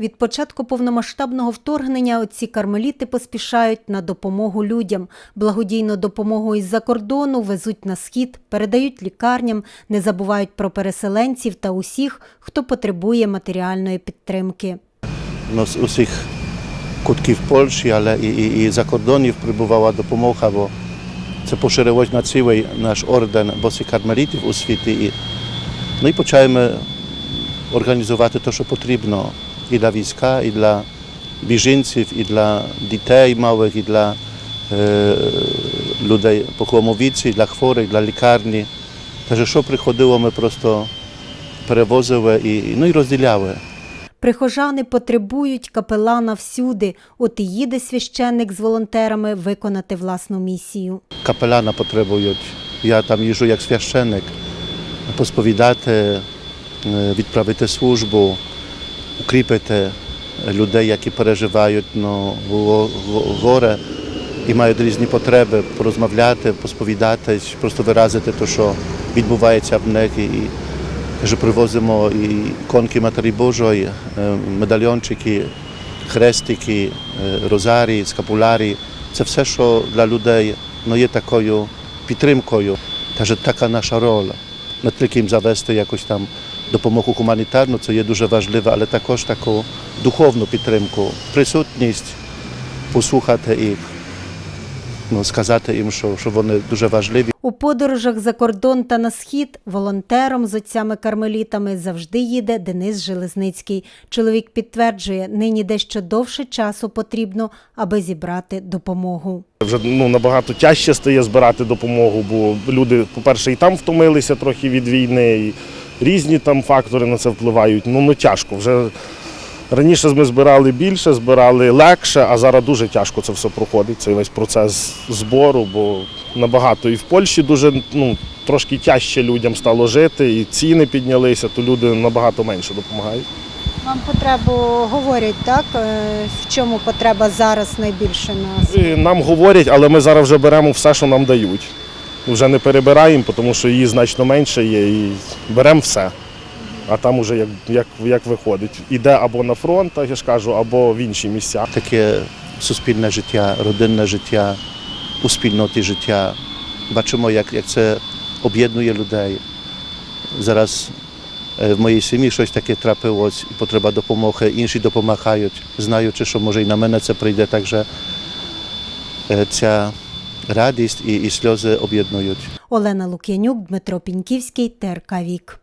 Від початку повномасштабного вторгнення отці кармеліти поспішають на допомогу людям. Благодійну допомогу із-за кордону везуть на схід, передають лікарням, не забувають про переселенців та усіх, хто потребує матеріальної підтримки. no, z усіх кутків Польщі, але і, і, і за кордонів прибувала допомога, бо це поширилось на цілий наш орден босих кармелітів у світі. І, ну і почаємо організувати те, що потрібно і для війська, і для біженців, і для дітей малих, і для е, людей похилому віці, і для хворих, для лікарні. Także що приходило, ми просто перевозили і, ну, і розділяли. Прихожани потребують капелана всюди. От і їде священник з волонтерами виконати власну місію. капелана потребують. Я там їжу як священник, посповідати, е, відправити службу, укріпити людей, які переживають ну, го- го- горе і мають різні потреби, порозмовляти, посповідатись, просто виразити те, що відбувається в них. І, і що привозимо і конки Матері Божої, е, медальйончики, хрестики, е, розарі, скапулярі. Це все, що для людей ну, є такою підтримкою. Także така наша роль. Не тільки їм завести якось там допомогу гуманітарну, це є дуже важливе, але також таку духовну підтримку, присутність, послухати їх, ну, сказати їм, що, що вони дуже важливі. У подорожах за кордон та на схід волонтером з отцями-кармелітами завжди їде Денис Железницький. Чоловік підтверджує, нині дещо довше часу потрібно, аби зібрати допомогу. Вже ну, набагато тяжче стає збирати допомогу, бо люди, по-перше, і там втомилися трохи від війни, і різні там фактори на це впливають. Ну, ну тяжко. Вже раніше ми збирали більше, збирали легше, а зараз дуже тяжко це все проходить, цей весь процес збору, бо набагато і в Польщі дуже ну, трошки тяжче людям стало жити, і ціни піднялися, то люди набагато менше допомагають. Вам потребу говорять, так? Е, В чому потреба зараз найбільше нас? Нам говорять, але ми зараз вже беремо все, що нам дають. Вже не перебираємо, тому що її значно менше є, і беремо все. А там уже як, як, як виходить. Іде або на фронт, так я ж кажу, або в інші місця. Таке суспільне життя, родинне життя, у спільноті життя. Бачимо, як, як це об'єднує людей. Зараз е, в моїй сім'ї щось таке трапилось і потреба допомоги, інші допомагають, знаючи, що може і на мене це прийде. Takže е, ця радість і, і сльози об'єднують. Олена Лук'янюк, Дмитро Піньківський, ТРК Вік.